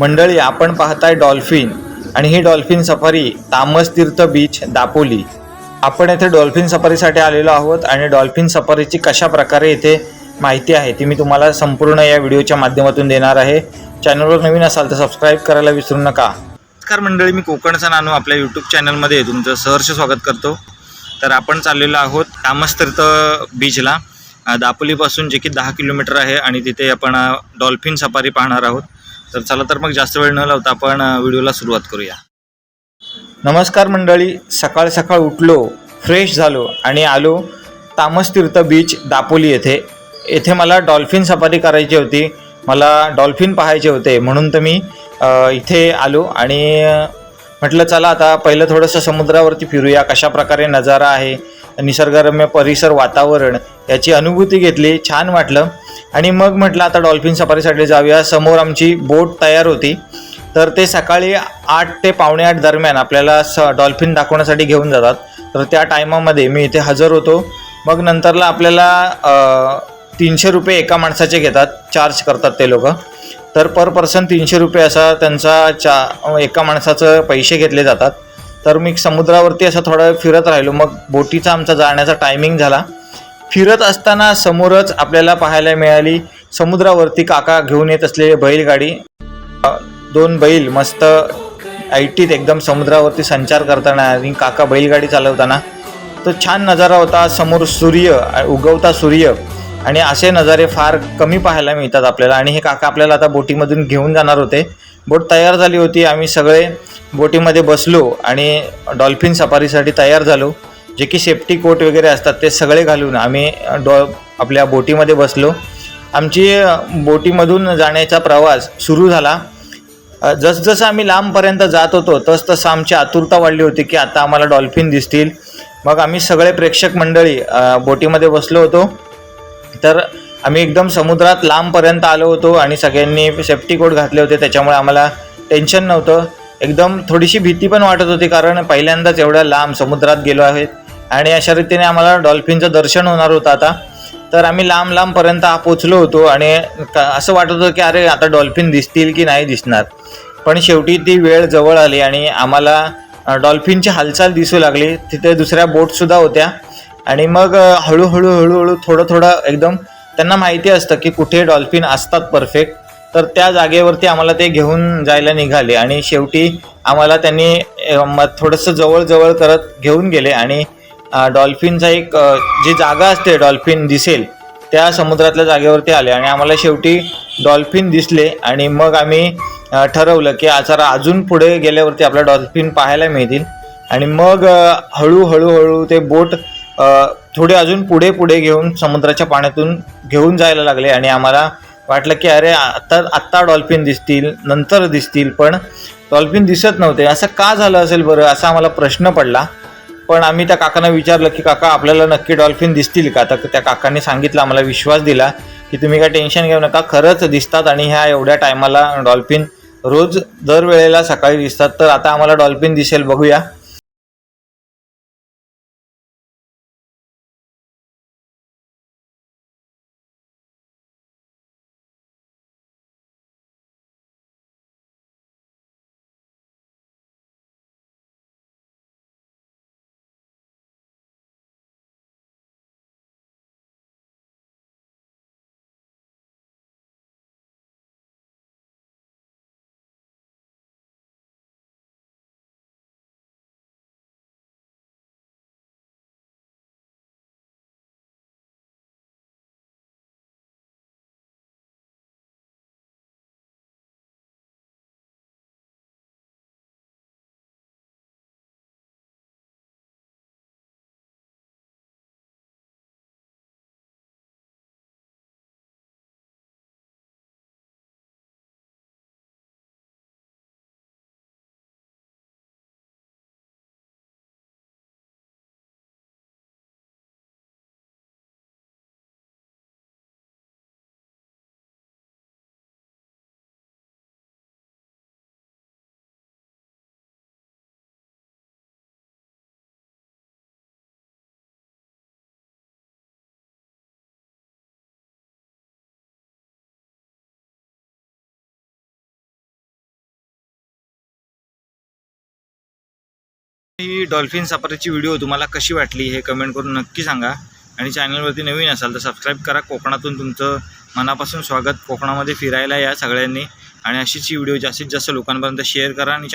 मंडळी आपण पाहताय डॉल्फिन आणि ही डॉल्फिन सफारी तामस तीर्थ बीच दापोली. आपण येथे डॉल्फिन सफारीसाठी आलेलो आहोत आणि डॉल्फिन सफारीची कशा प्रकारे येथे माहिती आहे ती मी तुम्हाला संपूर्ण या व्हिडिओच्या माध्यमातून देणार आहे. चॅनलवर नवीन असाल तर सबस्क्राईब करायला विसरू नका. नमस्कार मंडळी मी कोकणचा नानू आपल्या यूट्यूब चॅनलमध्ये तुमचं सहर्ष स्वागत करतो. तर आपण चाललेलो आहोत तामस तीर्थ बीचला. दापोलीपासून जे की दहा किलोमीटर आहे आणि तिथे आपण डॉल्फिन सफारी पाहणार आहोत. तर चला तर मग जास्त वेळ न लावता आपण व्हिडिओला सुरुवात करूया. नमस्कार मंडळी. सकाळ सकाळ उठलो फ्रेश झालो आणि आलो तामस तीर्थ बीच दापोली येथे. येथे मला डॉल्फिन सफारी करायची होती. मला डॉल्फिन पाहायचे होते. म्हणून तर मी इथे आलो आणि म्हटलं चला आता पहिलं थोडंसं समुद्रावरती फिरूया. कशा प्रकारे नजारा आहे निसर्गरम्य परिसर वातावरण याची अनुभूती घेतली. छान वाटलं. आणि मग म्हटलं आता डॉल्फिन सफारीसाठी जाऊया. समोर आमची बोट तयार होती. तर ते सकाळी आठ ते पावणे आठ दरम्यान आपल्याला स डॉल्फिन दाखवण्यासाठी घेऊन जातात. तर त्या टायमामध्ये मी इथे हजर होतो. मग नंतरला आपल्याला तीनशे रुपये एका माणसाचे घेतात. चार्ज करतात ते लोक. तर पर पर्सन तीनशे रुपये असा त्यांचा चा एका माणसाचं पैसे घेतले जातात. तर मी समुद्रावरती असं थोडं फिरत राहिलो. मग बोटीचा आमचा जाण्याचा टायमिंग झाला. फिरत असताना समोरच आपल्याला पाहायला मिळाली समुद्रावरती काका घेऊन येत असलेली बैलगाडी. दोन बैल मस्त ऐटीत एकदम समुद्रावरती संचार करताना आणि काका बैलगाडी चालवताना. तो छान नजारा होता समोर सूर्य उगवता सूर्य आणि असे नजारे फार कमी पाहायला मिळतात आपल्याला. आणि हे काका आपल्याला आता बोटीमधून घेऊन जाणार होते. बोट तयार झाली होती. आम्ही सगळे बोटीमध्ये बसलो आणि डॉल्फिन सफारीसाठी तयार झालो. जे की सेफ्टी कोट वगैरे असतात ते सगळे घालून आम्ही डॉ आपल्या बोटीमध्ये बसलो. आमची बोटीमधून जाण्याचा प्रवास सुरू झाला. जसजसं आम्ही लांबपर्यंत जात होतो तसतसं आमची आतुरता वाढली होती की आता आम्हाला डॉल्फिन दिसतील. मग आम्ही सगळे प्रेक्षक मंडळी बोटीमध्ये बसलो होतो. तर आम्ही एकदम समुद्रात लांबपर्यंत आलो होतो आणि सगळ्यांनी सेफ्टी कोट घातले होते. त्याच्यामुळे आम्हाला टेन्शन नव्हतं. एकदम थोडीशी भीती पण वाटत होती कारण पहिल्यांदाच एवढ्या लांब समुद्रात गेलो आहेत आणि अशा रीतीने आम्हाला डॉल्फिनचं दर्शन होणार होतं आता. तर आम्ही लांब लांबपर्यंत पोचलो होतो आणि असं वाटत होतं की अरे आता डॉल्फिन दिसतील की नाही दिसणार. पण शेवटी ती वेळ जवळ आली आणि आम्हाला डॉल्फिनची हालचाल दिसू लागली. तिथे दुसऱ्या बोटसुद्धा होत्या. आणि मग हळूहळू हळूहळू थोडं थोडं एकदम त्यांना माहिती असतं की कुठे डॉल्फिन असतात परफेक्ट तर त्या जागेवरती आम्हाला ते घेऊन जायला निघाले आणि शेवटी आम्हाला त्यांनी थोडंसं जवळजवळ करत घेऊन गेले आणि डॉल्फिनचा एक जी जागा असते डॉल्फिन दिसेल त्या समुद्रातल्या जागेवरती आले आणि आम्हाला शेवटी डॉल्फिन दिसले आणि मग आम्ही ठरवलं की जरा अजून पुढे गेल्यावरती आपल्याला डॉल्फिन पाहायला मिळतील. आणि मग हळूहळूहळू हळूहळू ते बोट थोडे अजून पुढे पुढे घेऊन समुद्राच्या पाण्यातून घेऊन जायला लागले आणि आम्हाला वाटलं की अरे आता आत्ता डॉल्फिन दिसतील नंतर दिसतील पण डॉल्फिन दिसत नव्हते. असं का झालं असेल बरं? असा आम्हाला प्रश्न पडला. पण आम्ही त्या काकांना विचारलं की काका आपल्याला नक्की डॉल्फिन दिसतील का? तर त्या काकांनी सांगितलं आम्हाला विश्वास दिला की तुम्ही काय टेन्शन घेऊ नका खरंच दिसतात आणि ह्या एवढ्या टायमाला डॉल्फिन रोज दरवेळेला सकाळी दिसतात. तर आता आम्हाला डॉल्फिन दिसेल बघूया. ही डॉल्फिन सफारीची व्हिडिओ तुम्हाला कशी वाटली हे कमेंट करून नक्की सांगा. आणि चॅनलवरती नवीन असाल तर सबस्क्राईब करा. कोकणातून तुमचं मनापासून स्वागत. कोकणामध्ये फिरायला या सगळ्यांनी. आणि अशीच ही व्हिडिओ जास्तीत जास्त लोकांपर्यंत शेअर करा आणि